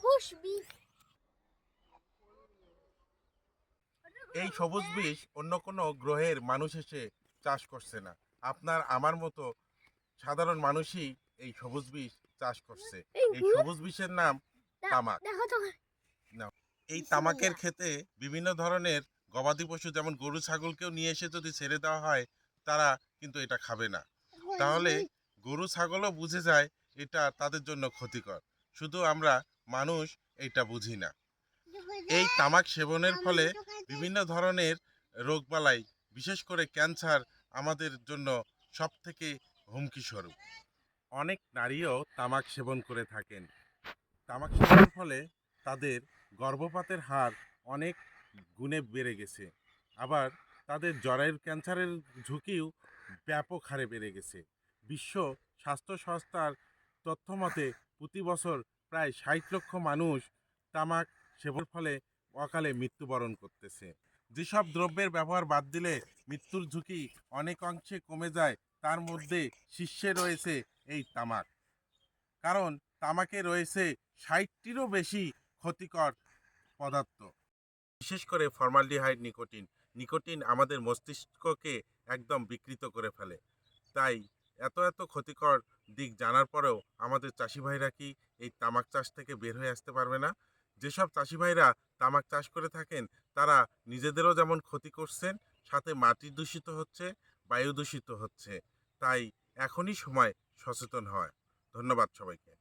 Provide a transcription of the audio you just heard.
সবুজ এই সবুজ বিষ অন্য কোনো গ্রহের মানুষ এসে চাষ করছে না। আপনার আমার মতো সাধারণ মানুষই এই সবুজ বিষ চাষ করছে। এই সবুজ বিষের নাম তামাক। এই তামাকের ক্ষেতে বিভিন্ন ধরনের গবাদি পশু যেমন গরু ছাগলকেও নিয়ে এসে যদি ছেড়ে দেওয়া হয় তারা কিন্তু এটা খাবে না। তাহলে গরু ছাগলও বুঝে যায় এটা তাদের জন্য ক্ষতিকর। শুধু আমরা মানুষ এইটা বুঝি না। এই তামাক সেবনের ফলে বিভিন্ন ধরনের রোগবালাই বিশেষ করে ক্যান্সার আমাদের জন্য সব থেকে হুমকি স্বরূপ অনেক নারীও তামাক সেবন করে থাকেন। তামাক সেবনের ফলে তাদের গর্ভপাতের হার অনেক গুণে বেড়ে গেছে। আবার তাদের জরায়ুর ক্যান্সারের ঝুঁকিও ব্যাপক হারে বেড়ে গেছে। বিশ্ব স্বাস্থ্য সংস্থার তথ্য মতে প্রতি বছর প্রায় ষাট লক্ষ মানুষ তামাক সেবন ফলে অকালে মৃত্যুবরণ করতেছে। যেসব দ্রব্যের ব্যবহার বাদ দিলে মৃত্যুর ঝুঁকি অনেক অংশে কমে যায়, তার মধ্যে শীর্ষে রয়েছে এই তামাক। কারণ তামাকে রয়েছে ষাটটিরও বেশি ক্ষতিকর পদার্থ। বিশেষ করে ফর্মালডিহাইড নিকোটিন। নিকোটিন আমাদের মস্তিষ্ককে একদম বিকৃত করে ফেলে। তাই এত এত ক্ষতিকর দিক জানার পরেও আমাদের চাষি ভাইরা কি এই তামাক চাষ থেকে বের হয়ে আসতে পারবে না। যেসব চাষি ভাইরা তামাক চাষ করে থাকেন, তারা নিজেদেরও যেমন ক্ষতি করছেন, সাথে মাটি দূষিত হচ্ছে, বায়ু দূষিত হচ্ছে। তাই এখনই সময় সচেতন হয় ধন্যবাদ সবাইকে।